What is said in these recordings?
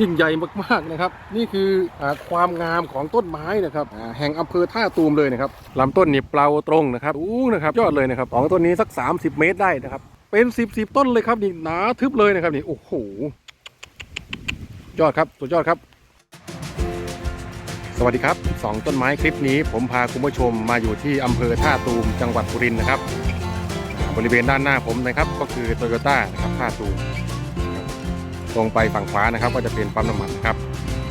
ยิ่งใหญ่มากๆนะครับ นี่คืออาความงามของต้นไม้นะครับอ่าแห่งอำเภอท่าตูมเลยนะครับลำต้นนี่เปล่าตรงนะครับอู้นะครับยอดเลยนะครับสองต้นนี้สัก 30 เมตรได้นะครับ เป็นสิบสิบต้นเลยครับนี่หนาทึบเลยนะครับนี่โอ้โหยอดครับสุดยอดครับ สวัสดีครับสองต้นไม้คลิปนี้ ผมพาคุณผู้ชมมาอยู่ที่อำเภอท่าตูมจังหวัดสุรินทร์นะครับ บริเวณด้านหน้าผมนะครับก็คือโตโยต้านะครับท่าตูมครับ ตรงไปฝั่งขวานะครับ ก็จะเป็นปั๊มน้ำมันนะครับ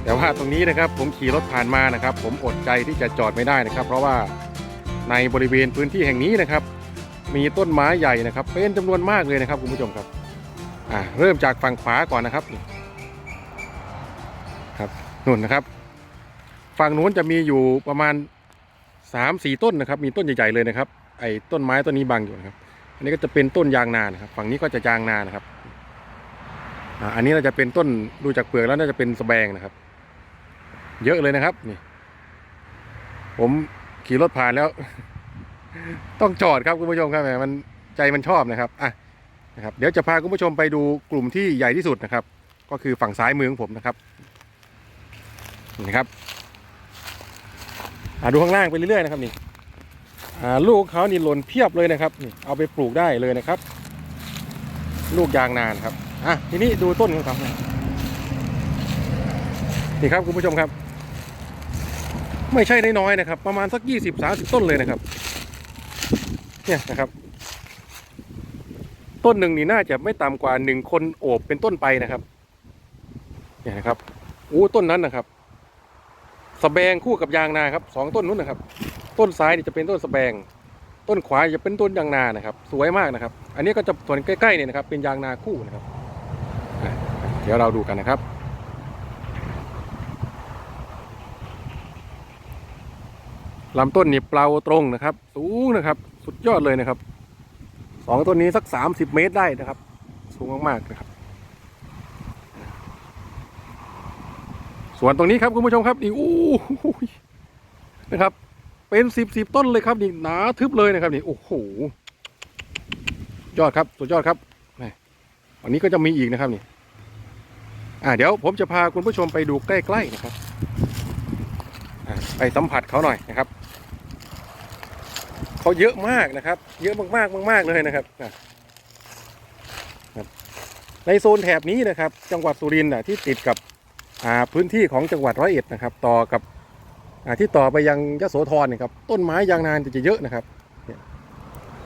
แต่ว่าตรงนี้นะครับผมขี่รถผ่านมานะครับ ผมอดใจที่จะจอดไม่ได้นะครับ เพราะว่าในบริเวณพื้นที่แห่งนี้นะครับ มีต้นไม้ใหญ่นะครับ เป็นจำนวนมากเลยนะครับคุณผู้ชมครับอ่าเริ่มจากฝั่งขวาก่อนนะครับครับนู่นนะครับ ฝั่งนู้นจะมีอยู่ประมาณ3 4ต้นนะครับ มีต้นใหญ่ๆเลยนะครับไอ้ต้นไม้ต้นนี้บังอยู่นะครับ อันนี้ก็จะเป็นต้นยางนานะครับ ฝั่งนี้ก็จะยางนานะครับ อันนี้เราจะเป็นต้นดูจากเปลือกแล้วน่าจะเป็นสแบงนะครับ เยอะเลยนะครับนี่ ผมขี่รถผ่านแล้ว ต้องจอดครับคุณผู้ชมครับแหมมันใจมันชอบนะครับอะนะครับ เดี๋ยวจะพาคุณผู้ชมไปดูกลุ่มที่ใหญ่ที่สุดนะครับ ก็คือฝั่งซ้ายมือของผมนะครับนี่นะครับอ่าดูข้างล่างไปเรื่อยๆนะครับนี่อ่าลูกเขานี่หล่นเพียบเลยนะครับนี่เอาไปปลูกได้เลยนะครับ ลูกยางนานครับ อะทีนี้ดูต้นของเขานี่ครับคุณผู้ชมครับ ไม่ใช่น้อยๆนะครับ ประมาณสักยี่สิบสาสิบต้นเลยนะครับ เนี่ยนะครับ ต้นหนึ่งนี่น่าจะไม่ต่ำกว่าหนึ่งคนโอบเป็นต้นไปนะครับเนี่ยนะครับอู้ต้นนั้นนะครับสแบงคู่กับยางนาครับสองต้นนู้นนะครับ ต้นซ้ายนี่จะเป็นต้นสแบง ต้นขวาจะเป็นต้นยางนานะครับ สวยมากนะครับ อันนี้ก็จะส่วนใกล้ๆเนี่ยนะครับ เป็นยางนาคู่นะครับ เดี๋ยวเราดูกันนะครับ ลำต้นนี่เปล่าตรงนะครับ สูงนะครับ สุดยอดเลยนะครับ สองต้นนี้สัก30เมตรได้นะครับ สูงมากๆนะครับ ส่วนตรงนี้ครับคุณผู้ชมครับนี่อู้ยนะครับ เป็นสิบสิบต้นเลยครับนี่หนาทึบเลยนะครับนี่โอ้โหยอดครับ สุดยอดครับนี่วันนี้ก็จะมีอีกนะครับนี่ อ่าเดี๋ยวผมจะพาคุณผู้ชมไปดูใกล้ๆนะครับไปสัมผัสเขาหน่อยนะครับเขาเยอะมากนะครับ เยอะมากๆมากๆเลยนะครับในโซนแถบนี้นะครับ จังหวัดสุรินทร์ที่ติดกับอ่าพื้นที่ของจังหวัดร้อยเอ็ดนะครับ ต่อกับอ่าที่ต่อไปยังยโสธรเนี่ยครับต้นไม้ยางนานจะเยอะนะครับ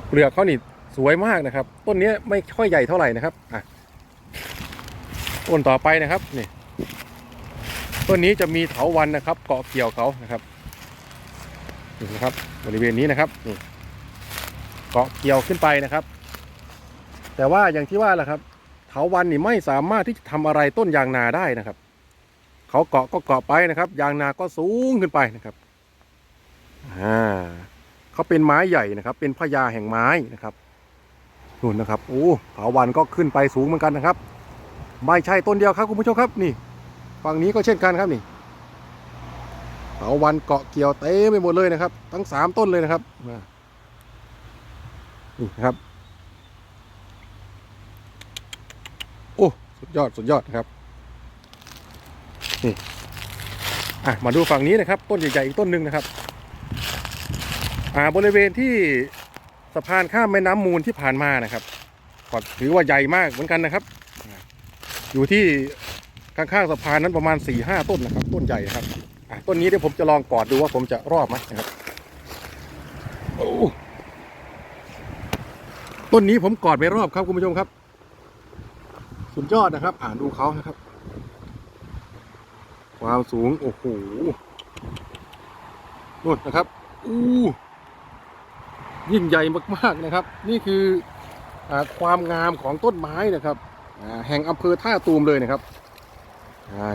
เปลือกเขานี่สวยมากนะครับ ต้นนี้ไม่ค่อยใหญ่เท่าไหร่นะครับอะ ต้นต่อไปนะครับนี่ต้นนี้จะมีเถาวันนะครับ เกาะเกี่ยวเขานะครับนี่นะครับ บริเวณนี้นะครับนี่เกาะเกี่ยวขึ้นไปนะครับ แต่ว่าอย่างที่ว่าแหละครับเถาวันนี่ไม่สามารถที่จะทำอะไรต้นยางนาได้นะครับเขาเกาะก็เกาะไปนะครับ ยางนาก็สูงขึ้นไปนะครับอ่าเขาเป็นไม้ใหญ่นะครับ เป็นพญาแห่งไม้นะครับนู่นนะครับโอ้เถาวันก็ขึ้นไปสูงเหมือนกันนะครับ ไม่ใช่ต้นเดียวครับคุณผู้ชมครับนี่ฝั่งนี้ก็เช่นกันครับนี่เถาวันเกาะเกี่ยวเต็มไปหมดเลยนะครับ ทั้งสามต้นเลยนะครับมานี่ครับโอ้สุดยอดสุดยอดครับอะมาดูฝั่งนี้นะครับ ต้นใหญ่ๆอีกต้นหนึ่งนะครับ อ่าบริเวณที่สะพานข้ามแม่น้ำมูลที่ผ่านมานะครับก็ถือว่าใหญ่มากเหมือนกันนะครับ อยู่ที่ข้างๆสะพานนั้นประมาณ4ี่ห้าต้นนะครับ ต้นใหญ่ครับต้นนี้เดี๋ยวผมจะลองกอดดูว่าผมจะรอบไหมนะครับโอ้ต้นนี้ผมกอดไปรอบครับคุณผู้ชมครับ สุดยอดนะครับ อ่านดูเขานะครับ ความสูง โอ้โหนู่นนะครับ อู้ยิ่งใหญ่มากๆนะครับ นี่คืออความงามของต้นไม้นะครับ แห่งอำเภอท่าตูมเลยนะครับ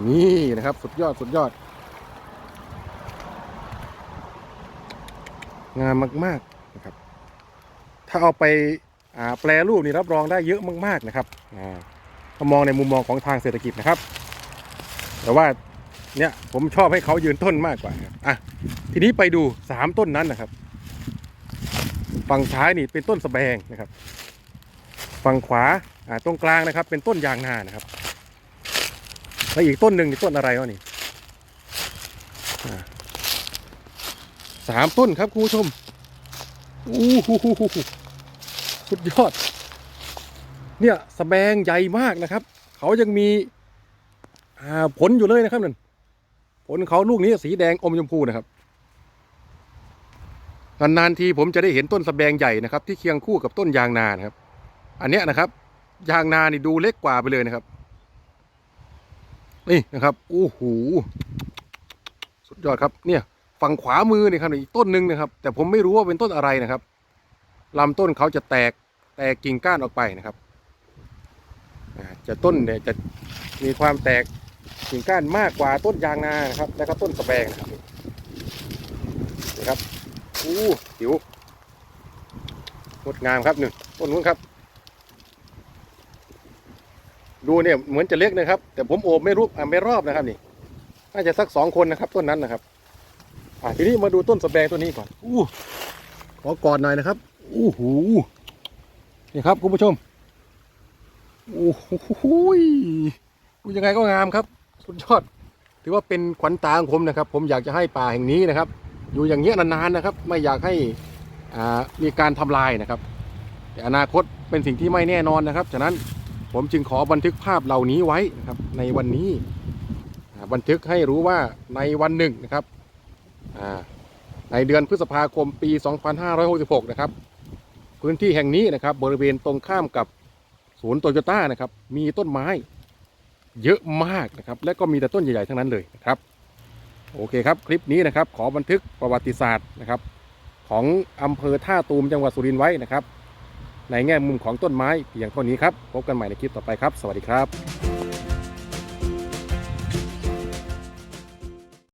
นี่นะครับสุดยอดสุดยอด งามมากๆนะครับ ถ้าเอาไปาแปลรูปนี่รับรองได้เยอะมาก ๆนะครับถ้ามองในมุมมองของทางเศรษฐกิจนะครับ แต่ว่าเนี่ยผมชอบให้เขายืนต้นมากกว่าอะทีนี้ไปดูสามต้นนั้นนะครับ ฝั่งซ้ายนี่เป็นต้นสะแบงนะครับ ฝั่งขวา ตรงกลางนะครับ เป็นต้นยางนานะครับแล้วอีกต้นหนึ่งต้นอะไรวะนี่สามต้นครับคุณผู้ชมอู้หูหูหูสุดยอด เนี่ยสแบงใหญ่มากนะครับ เขายังมีผลอยู่เลยนะครับนั่นผลเขาลูกนี้สีแดงอมชมพูนะครับนานๆทีผมจะได้เห็นต้นสแบงใหญ่นะครับ ที่เคียงคู่กับต้นยางนานะครับ อันเนี้ยนะครับ ยางนานี่ดูเล็กกว่าไปเลยนะครับ นี่นะครับโอ้โหสุดยอดครับ เนี่ยฝั่งขวามือนี่ครับอีกต้นหนึ่งนะครับ แต่ผมไม่รู้ว่าเป็นต้นอะไรนะครับลำต้นเขาจะแตกแตกกิ่งก้านออกไปนะครับจะต้นเนี่ยจะมีความแตกกิ่งก้านมากกว่าต้นยางนานะครับ แล้วก็ต้นสะแบงนะครับนี่ครับอู้หิวงดงามครับหนึ่งต้นนู้นครับ ดูเนี่ยเหมือนจะเล็กนะครับ แต่ผมโอบไม่รูปอ่าไม่รอบนะครับนี่น่าจะสักสองคนนะครับต้นนั้นนะครับอ่าทีนี้มาดูต้นสะแบงต้นนี้ก่อนอู้ขอกอดหน่อยนะครับอู้หูนี่ครับคุณผู้ชมโอ้โหยดูยังไงก็งามครับ สุดยอด ถือว่าเป็นขวัญตาของผมนะครับ ผมอยากจะให้ป่าแห่งนี้นะครับ อยู่อย่างเงี้ยนานๆนะครับ ไม่อยากให้อ่ามีการทำลายนะครับ แต่อนาคตเป็นสิ่งที่ไม่แน่นอนนะครับฉะนั้น ผมจึงขอบันทึกภาพเหล่านี้ไว้นะครับ ในวันนี้บันทึกให้รู้ว่าในวันหนึ่งนะครับในเดือนพฤษภาคมปี 2566 นะครับ พื้นที่แห่งนี้นะครับ บริเวณตรงข้ามกับศูนย์โตโยต้านะครับ มีต้นไม้เยอะมากนะครับ และก็มีแต่ต้นใหญ่ๆทั้งนั้นเลยนะครับ โอเคครับ คลิปนี้นะครับ ขอบันทึกประวัติศาสตร์นะครับ ของอำเภอท่าตูมจังหวัดสุรินทร์ไว้นะครับ ในแง่มุมของต้นไม้เพียงเท่านี้ครับพบกันใหม่ในคลิปต่อไปครับ สวัสดีครับ